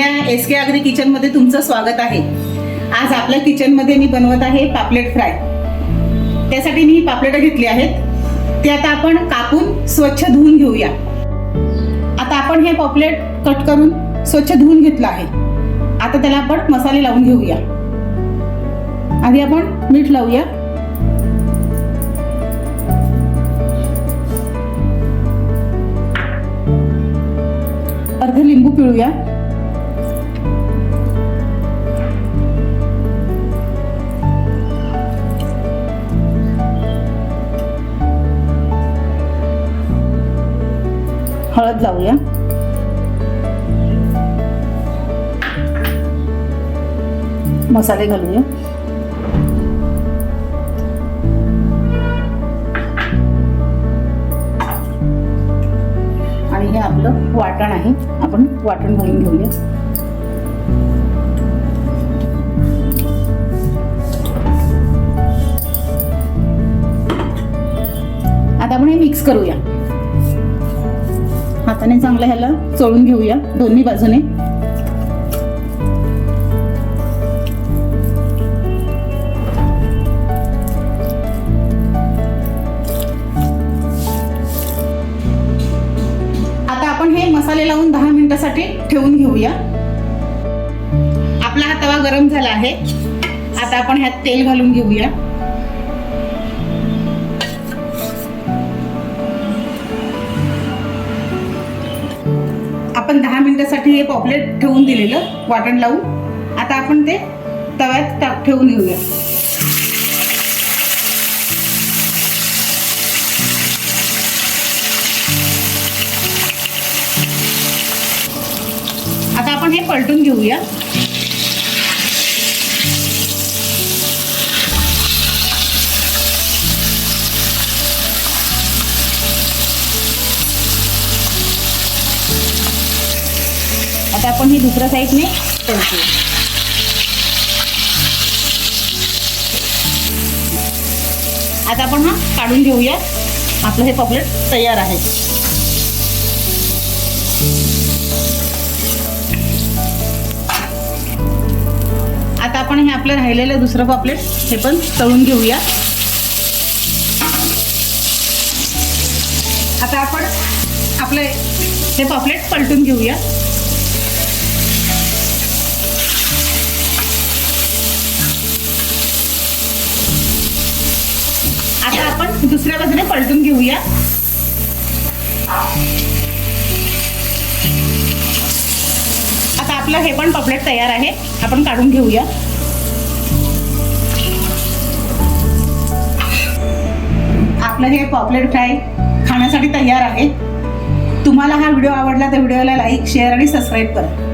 S के आगरी किचनमध्ये तुमचं स्वागत आहे. आज आपल्या किचनमध्ये मी बनवत आहे पापलेट फ्राय. त्यासाठी मी पापलेटं घेतली आहेत. ते आता आपण कापून स्वच्छ धुवून घेऊया. आता आपण हे पापलेट कट करून स्वच्छ धुवून घेतलं आहे. आता त्याला आपण मसाले लावून घेऊया. आधी आपण मीठ लावूया. अर्ध लिंबू पिळूया. हळद लावूया. मसाले घालूया. आणि हे आपलं वाटण आहे. आपण वाटण घालून घेऊया. आता आपण हे मिक्स करूया. हाताने चांगलं ह्याला चोळून घेऊया दोन्ही बाजूने. आता आपण हे मसाले लावून दहा मिनिटासाठी ठेवून घेऊया. आपला हा तवा गरम झाला आहे. आता आपण ह्यात तेल घालून घेऊया. आपण दहा मिनिटासाठी हे पॉपलेट ठेवून दिलेलं वाटण लावून. आता आपण ते तव्यात टाक ठेवून घेऊया. आता आपण हे पलटून घेऊया. आता आपण ही दुसऱ्या साईडने तळतो आता आपण हा काढून घेऊया. आपलं हे पॉपलेट तयार आहे. आता आपण हे आपलं राहिलेलं दुसरं पॉपलेट हे पण तळून घेऊया. आता आपण आपलं हे पॉपलेट पलटून घेऊया. दुसऱ्या बाजूने पलटून घेऊया. आता आपलं हे पण पॉपलेट तयार आहे. आपण काढून घेऊया. आपलं हे पॉपलेट फ्राय खाण्यासाठी तयार आहे. तुम्हाला हा व्हिडिओ आवडला तर व्हिडिओला लाईक शेअर आणि सबस्क्राईब करा.